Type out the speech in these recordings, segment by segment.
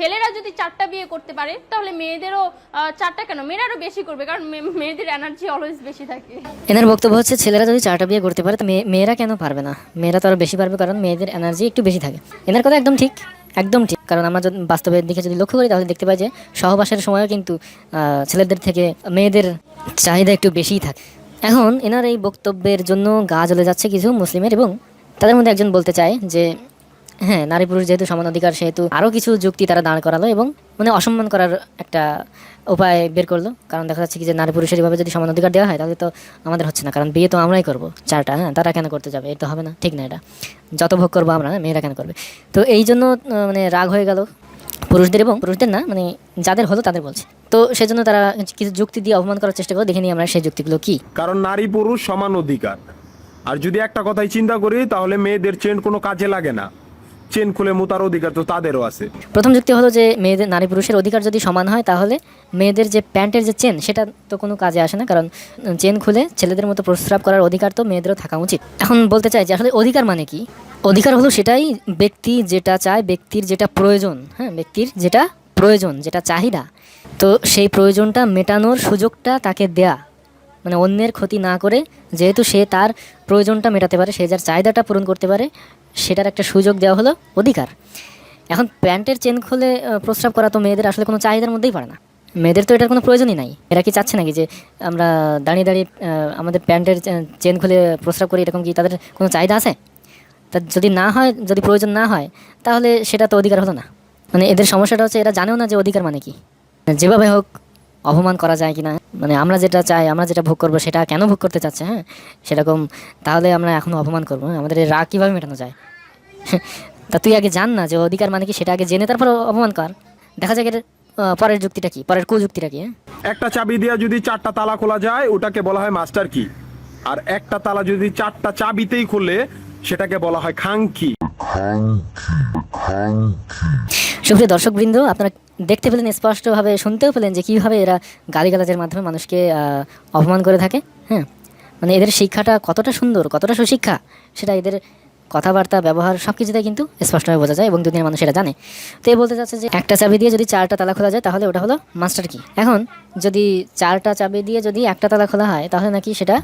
ছেলেরা যদি চারটা বিয়ে করতে পারে, তাহলে মেয়েদেরও চারটা কেন? মেয়েরা আরও বেশি করবে, কারণ মেয়েদের এনার্জি অলওয়েজ বেশি থাকে। এনার বক্তব্য হচ্ছে, ছেলেরা যদি চারটা বিয়ে করতে পারে, তো মেয়েরা কেন পারবে না? মেয়েরা তো আরও বেশি পারবে, কারণ মেয়েদের এনার্জি একটু বেশি থাকে। এনার কথা একদম ঠিক একদম ঠিক। কারণ আমরা যদি বাস্তবের দিকে যদি লক্ষ্য করি, তাহলে দেখতে পাই যে, সহবাসের সময়ও কিন্তু ছেলেদের থেকে মেয়েদের চাহিদা একটু বেশিই থাকে। এখন এনার এই বক্তব্যের জন্য গা জ্বলে যাচ্ছে কিছু মুসলিমের এবং তাদের মধ্যে একজন বলতে চায় যে হ্যাঁ নারী পুরুষ যেহেতু সমান অধিকার সেহেতু আরও কিছু যুক্তি তারা দাঁড় করালো এবং মানে অসম্মান করার একটা উপায় বের করল। কারণ দেখা যাচ্ছে কি যে নারী পুরুষের এভাবে যদি সমান অধিকার দেওয়া হয় তাহলে তো আমাদের হচ্ছে না। কারণ বিয়ে তো আমরাই করব চারটা হ্যাঁ তারা কেন করতে যাবে? এটা হবে না ঠিক না এটা। যত ভোগ করব আমরা হ্যাঁ, মেয়েরা কেন করবে? তো এই জন্য মানে রাগ হয়ে গেল পুরুষদের এবং পুরুষদের না মানে যাদের হলো তাদের বলছে। তো সেজন্য তারা কিছু যুক্তি দিয়ে অপমান করার চেষ্টা করো দেখে নিই আমরা সেই যুক্তিগুলো কি। কারণ নারী পুরুষ সমান অধিকার। আর যদি একটা কথাই চিন্তা করি তাহলে মেয়েদের চেন কোনো কাজে লাগে না। চেন খুলে মোতার অধিকার তো তাদেরও আছে। প্রথম যুক্তি হলো যে মেয়েদের, নারী পুরুষের অধিকার যদি সমান হয় তাহলে মেয়েদের যে প্যান্টের যে চেন, সেটা তো কোনো কাজে আসে না, কারণ চেন খুলে ছেলেদের মতো প্রস্রাব করার অধিকার তো মেয়েদেরও থাকা উচিত। এখন বলতে চাই যে আসলে অধিকার মানে কি? অধিকার হলো সেটাই ব্যক্তি যেটা চায়, ব্যক্তির যেটা প্রয়োজন হ্যাঁ ব্যক্তির যেটা প্রয়োজন, যেটা চাহিদা। তো সেই প্রয়োজনটা মেটানোর সুযোগটা তাকে দেয়া। মানে অন্যের ক্ষতি না করে, যেহেতু সে তার প্রয়োজনটা মেটাতে পারে, সে যার চাহিদাটা পূরণ করতে পারে সেটার একটা সুযোগ দেওয়া হলো অধিকার। এখন প্যান্টের চেন খুলে প্রস্রাব করা তো মেয়েদের আসলে কোনো চাহিদার মধ্যেই পড়ে না। মেয়েদের তো এটার কোনো প্রয়োজনই নাই। এরা কি চাচ্ছে নাকি যে আমরা দাঁড়িয়ে দাঁড়িয়ে আমাদের প্যান্টের চেন খুলে প্রস্রাব করি, এরকম কি তাদের কোনো চাহিদা আছে? তা যদি না হয়, যদি প্রয়োজন না হয়, তাহলে সেটা তো অধিকার হলো না। মানে এদের সমস্যাটা হচ্ছে এরা জানেও না যে অধিকার মানে কি। যেভাবে হোক অপমান করা যায় কিনা? মানে আমরা যেটা চাই আমরা যেটা ভোগ করব সেটা কেন ভোগ করতে চাচ্ছে হ্যাঁ? সেরকম তাহলে আমরা এখনও অপমান করব হ্যাঁ? আমাদের রাগ কীভাবে মেটানো যায়? তা তুই আগে জান না যে অধিকার মানে কি সেটা আগে জেনে তারপর অপমান কর। দেখা যাক এর পরের যুক্তিটা কি পরের কুযুক্তিটা কি হ্যাঁ? একটা চাবি দিয়ে যদি চারটা তালা খোলা যায় ওটাকে বলা হয় মাস্টার কি। আর একটা তালা যদি চারটা চাবিতেই খুলে সেটাকে বলা হয় খাংকি সুপ্রিয় দর্শকবৃন্দ আপনারা দেখতে পেলেন, স্পষ্টভাবে শুনতেও পেলেন যে কীভাবে এরা গালিগালাজের মাধ্যমে মানুষকে অপমান করে থাকে হ্যাঁ? মানে এদের শিক্ষাটা কতটা সুন্দর, কতটা সুশিক্ষা, সেটা এদের কথাবার্তা, ব্যবহার সব কিছুতেই কিন্তু স্পষ্টভাবে বোঝা যায় এবং দুনিয়ার মানুষ এটা জানে। তো এ বলতে চাচ্ছে যে একটা চাবি দিয়ে যদি চারটা তালা খোলা যায়, তাহলে ওটা হলো মাস্টার কি? এখন যদি চারটা চাবি দিয়ে যদি একটা তালা খোলা হয়, তাহলে নাকি সেটা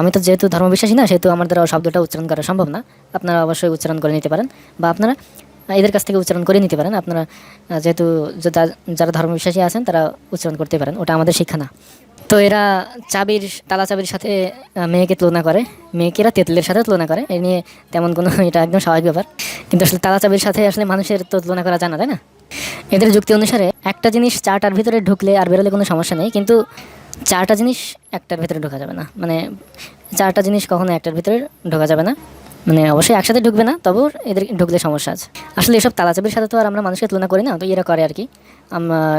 আমি তো যেহেতু ধর্মবিশ্বাসী না, সেহেতু আমার দ্বারা শব্দটা উচ্চারণ করা সম্ভব না। আপনারা অবশ্যই উচ্চারণ করে নিতে পারেন। বা আপনারা এদের কাছ থেকে উচ্চারণ করে নিতে পারেন। আপনারা যেহেতু যারা ধর্মবিশ্বাসী আছেন, তারা উচ্চারণ করতে পারেন। ওটা আমাদের শিক্ষা না। তো এরা চাবির, তালা চাবির সাথে মেয়েকে তুলনা করে। মেয়েকে এরা তেঁতুলের সাথে তুলনা করে। এ নিয়ে তেমন কোনো এটা একদম স্বাভাবিক ব্যাপার। কিন্তু আসলে তালা চাবির সাথে আসলে মানুষের তো তুলনা করা জানা তাই না? এদের যুক্তি অনুসারে একটা জিনিস চারটার ভিতরে ঢুকলে আর বেরোলে কোনো সমস্যা নেই। কিন্তু চারটা জিনিস একটার ভিতরে ঢোকা যাবে না। মানে চারটা জিনিস কখনো একটার ভিতরে ঢোকা যাবে না। মানে অবশ্যই একসাথে ঢুকবে না তবুও এদের ঢুকলে সমস্যা আছে। আসলে এসব তালাচাবির সাথে তো আর আমরা মানুষকে তুলনা করি না, তো এরা করে আর কি।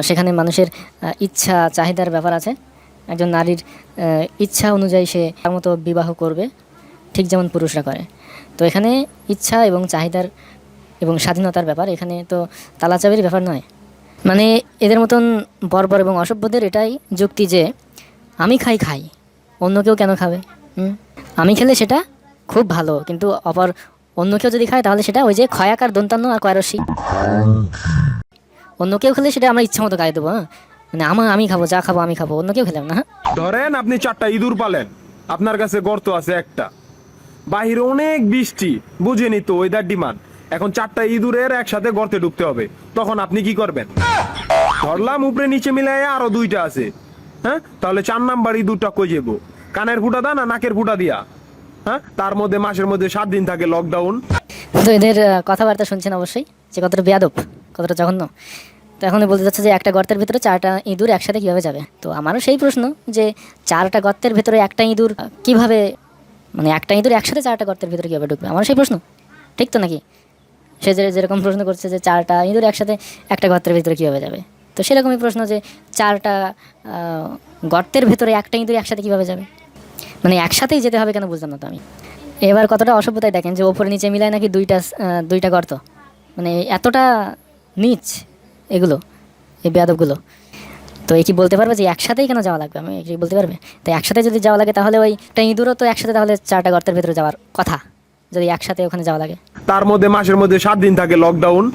সেখানে মানুষের ইচ্ছা, চাহিদার ব্যাপার আছে। একজন নারীর ইচ্ছা অনুযায়ী সে তার মতো বিবাহ করবে, ঠিক যেমন পুরুষরা করে। তো এখানে ইচ্ছা এবং চাহিদার এবং স্বাধীনতার ব্যাপার, এখানে তো তালাচাবির ব্যাপার নয়। মানে এদের মতন বর্বর এবং অসভ্যদের এটাই যুক্তি যে, আমি খাই খাই। অন্য কেউ কেন খাবে? আমি খেলে সেটা খুব ভালো। কিন্তু অপর অন্য কেউ যদি খায়, তাহলে সেটা ওই যে ক্ষয়াকার দন্তান্ন আর কয়রসি অন্য কেউ খেলে সেটা আমরা ইচ্ছা মতো গায়ে দেবো হ্যাঁ? মানে আমার আমি খাব, যা খাব, আমি খাব, অন্য কেউ খেলাম না হ্যাঁ? ধরেন আপনি চারটা ইঁদুর পালেন। আপনার কাছে গর্ত আছে একটা। বাহিরে অনেক বৃষ্টি বুঝেনি তো ওয়েদার ডিমান্ড এখন চারটা ইঁদুরের একসাথে গর্তে ঢুকতে হবে। তখন আপনি কি করবেন? ধরলাম উপরে নিচে মিলাই আরও দুইটা আছে হ্যাঁ? তাহলে চার নাম্বার ইঁদুরটা কই যাব কানের ফুটা দা না নাকের ফুটা দিয়া? হ্যাঁ? তার মধ্যে মাসের মধ্যে সাত দিন থাকে লকডাউন তো এদের কথাবার্তা শুনছেন অবশ্যই, যে কতটা বেয়াদব, কতটা জঘন্য। তো এখন বলতে যাচ্ছে যে একটা গর্তের ভিতরে চারটা ইঁদুর একসাথে কীভাবে যাবে? তো আমারও সেই প্রশ্ন যে চারটা গর্তের ভিতরে একটা ইঁদুর কীভাবে মানে একটা ইঁদুর একসাথে চারটা গর্তের ভিতরে কীভাবে ঢুকবে? আমারও সেই প্রশ্ন। ঠিক তো নাকি? সে যে যেরকম প্রশ্ন করছে যে চারটা ইঁদুর একসাথে একটা গর্তের ভিতরে কীভাবে যাবে? তো সেরকমই প্রশ্ন যে চারটা গর্তের ভেতরে একটা ইঁদুর একসাথে কীভাবে যাবে? মানে একসাথেই যেতে হবে কেন বুঝলাম না তো আমি। এবার কতটা অসভ্যতায় দেখেন যে ওপরে নিচে মিলায় নাকি দুইটা দুইটা গর্ত। মানে এতটা নিচ এগুলো এই বেয়াদবগুলো। তো এই কি বলতে পারবে যে একসাথেই কেন যাওয়া লাগবে? আমি কি বলতে পারবে? তো একসাথে যদি যাওয়া লাগে তাহলে ওই একটা ইঁদুরও তো একসাথে তাহলে চারটা গর্তের ভেতরে যাওয়ার কথা যদি একসাথে ওখানে যাওয়া লাগে। তার মধ্যে মাসের মধ্যে সাত দিন থাকে লকডাউন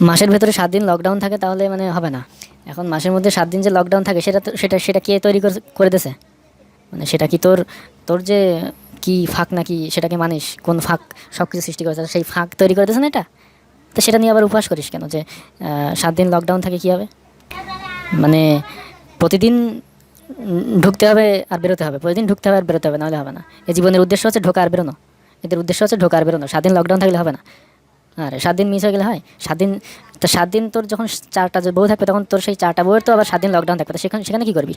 মাসের ভেতরে সাত দিন লকডাউন থাকে তাহলে মানে হবে না। এখন মাসের মধ্যে সাত দিন যে লকডাউন থাকে সেটা তো সেটা সেটা কে তৈরি করে- করে দেছে? মানে সেটা কি তোর তোর যে কি ফাঁক নাকি সেটাকে মানিস? কোন ফাঁক সব কিছু সৃষ্টি করেছে? সেই ফাঁক তৈরি করে না এটা? তো সেটা নিয়ে আবার উপহাস করিস কেন যে সাত দিন লকডাউন থাকে কী হবে? মানে প্রতিদিন ঢুকতে হবে আর বেরোতে হবে। প্রতিদিন ঢুকতে হবে আর বেরোতে হবে, নাহলে হবে না। এই জীবনের উদ্দেশ্য হচ্ছে ঢোকা আর বেরোনো। এদের উদ্দেশ্য হচ্ছে ঢোকা আর বেরোনো। সাত দিন লকডাউন থাকলে হবে না। আরে, সাত দিন মিস হয়ে গেলে হয়? সাত দিন, তো সাত দিন তোর যখন চারটা বউ থাকবে, তখন তোর সেই চারটা বউয়ের তো আবার সাত দিন লকডাউন থাকবে। তো সেখানে সেখানে কী করবি?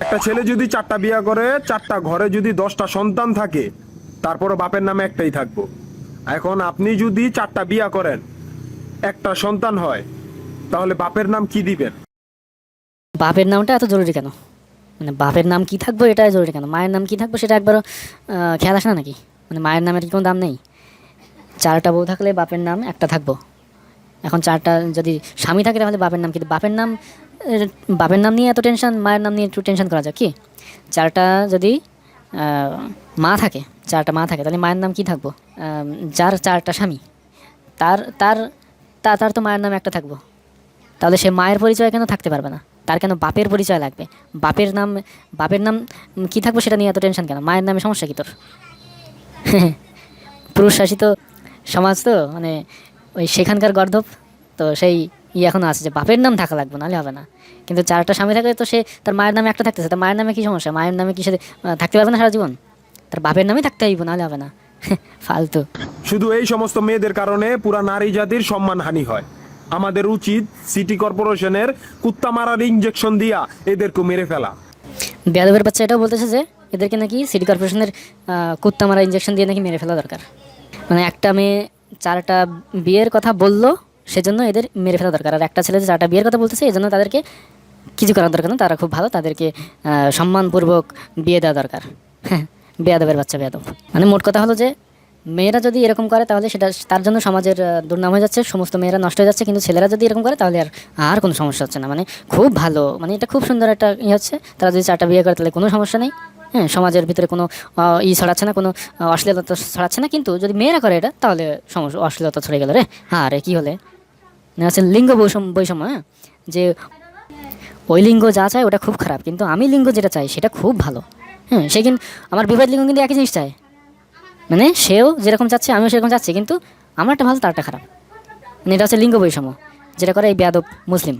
একটা ছেলে যদি চারটা বিয়া করে চারটা ঘরে যদি দশটা সন্তান থাকে তারপরও বাপের নামে একটাই থাকব। এখন আপনি যদি চারটা বিয়া করেন একটা সন্তান হয় তাহলে বাপের নাম কি দিবেন? বাপের নামটা এত জরুরি কেন? মানে বাপের নাম কি থাকব এটাই জরুরি কেন? মায়ের নাম কি থাকব সেটা একবারও আহ, খেয়াল আসে না নাকি? মানে মায়ের নামের কি কোনো দাম নেই? চারটা বউ থাকলে বাপের নাম একটা থাকব। এখন চারটা যদি স্বামী থাকে তাহলে বাপের নাম কিন্তু বাপের নাম বাপের নাম নিয়ে এত টেনশন মায়ের নাম নিয়ে একটু টেনশন করা যায় কি? চারটা যদি মা থাকে চারটা মা থাকে, তাহলে মায়ের নাম কি থাকব? যার চারটা স্বামী, তার তার তার তো মায়ের নাম একটা থাকব। তাহলে সে মায়ের পরিচয় কেন থাকতে পারবে না? তার কেন বাপের পরিচয় লাগবে? বাপের নাম বাপের নাম কি থাকব সেটা নিয়ে এত টেনশন কেন? মায়ের নামে সমস্যা কি তোর? পুরুষ শাসিত সমাজ তো মানে ওই সেখানকার গর্ধব, তো সেই ই এখনও আছে যে বাপের নাম থাকা লাগবে নাহলে হবে না। কিন্তু চারটা স্বামী থাকলে তো সে তার মায়ের নামে একটা থাকতেছে তার মায়ের নামে কী সমস্যা? মায়ের নামে কি সে থাকতে পারবে না সারা জীবন? তার বাপের নামেই থাকতে হইব নাহলে হবে না। ফালতু। শুধু এই সমস্ত মেয়েদের কারণে পুরা নারী জাতির সম্মানহানি হয়। আমাদের উচিত সিটি কর্পোরেশনের কুত্তা মারার ইঞ্জেকশন দিয়া এদেরকে মেরে ফেলা। বেয়াদবের বাচ্চা এটাও বলতেছে যে এদেরকে নাকি সিটি কর্পোরেশনের কুত্তা মারা ইঞ্জেকশন দিয়ে নাকি মেরে ফেলা দরকার। মানে একটা মেয়ে চারটা বিয়ের কথা বলল সেজন্য এদের মেরে ফেলা দরকার। আর একটা ছেলে যে চারটা বিয়ের কথা বলতেছে এই জন্য তাদেরকে কিছু করার দরকার না, তারা খুব ভালো, তাদেরকে সম্মানপূর্বক বিয়ে দেওয়া দরকার। হ্যাঁ বেয়াদবের বাচ্চা বেয়াদব। মানে মোট কথা হলো যে, মেয়েরা যদি এরকম করে, তাহলে সেটা, তার জন্য সমাজের দুর্নাম হয়ে যাচ্ছে, সমস্ত মেয়েরা নষ্ট হয়ে যাচ্ছে, কিন্তু ছেলেরা যদি এরকম করে, তাহলে আর আর কোনো সমস্যা হচ্ছে না। মানে খুব ভালো মানে এটা খুব সুন্দর একটা ইয়ে হচ্ছে, তারা যদি চারটা বিয়ে করে, তাহলে কোনো সমস্যা নেই। হ্যাঁ সমাজের ভিতরে কোনো ই ছড়াচ্ছে না, কোনো অশ্লীলতা ছড়াচ্ছে না, কিন্তু যদি মেয়েরা করে এটা, তাহলে সমস্যা, অশ্লীলতা ছড়ে গেল রে। হ্যাঁ রে কী হলে? হচ্ছে লিঙ্গ বৈষম্য বৈষম্য হ্যাঁ? যে ওই লিঙ্গ যা চায় ওটা খুব খারাপ, কিন্তু আমি লিঙ্গ যেটা চাই সেটা খুব ভালো হ্যাঁ? সে কিন্তু আমার বিপরীত লিঙ্গ কিন্তু একই জিনিস চায়। মানে সেও যেরকম চাচ্ছে, আমিও সেরকম চাচ্ছি, কিন্তু আমারটা ভালো, তারটা খারাপ। মানে এটা হচ্ছে লিঙ্গ বৈষম্য, যেটা করে এই বেয়াদব মুসলিম।